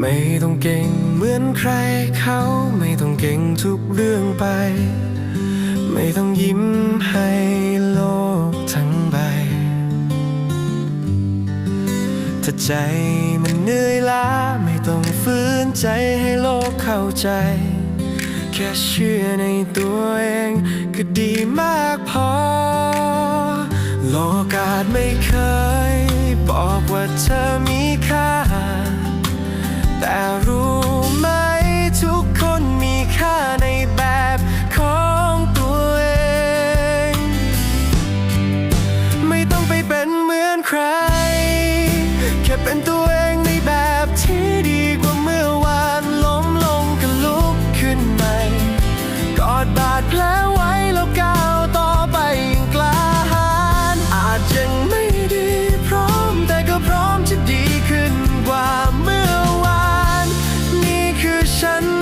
ไม่ต้องเก่งเหมือนใครเขา ไม่ต้องเก่งทุกเรื่องไป ไม่ต้องยิ้มให้โลกทั้งใบ ถ้าใจมันเหนื่อยล้า ไม่ต้องฝืนใจให้โลกเข้าใจ แค่เชื่อในตัวเอง ก็ดีมากพอ โลกาสไม่เคย บอกว่าเธอมีค่า แต่รู้ไหมทุกคนมีค่าในแบบของตัวเอง ไม่ต้องไปเป็นเหมือนใคร แค่เป็นตัวเองในแบบที่ดีกว่าเมื่อวานล้มลงก็ลุกขึ้นใหม่ กอดบาดแผล ฉัน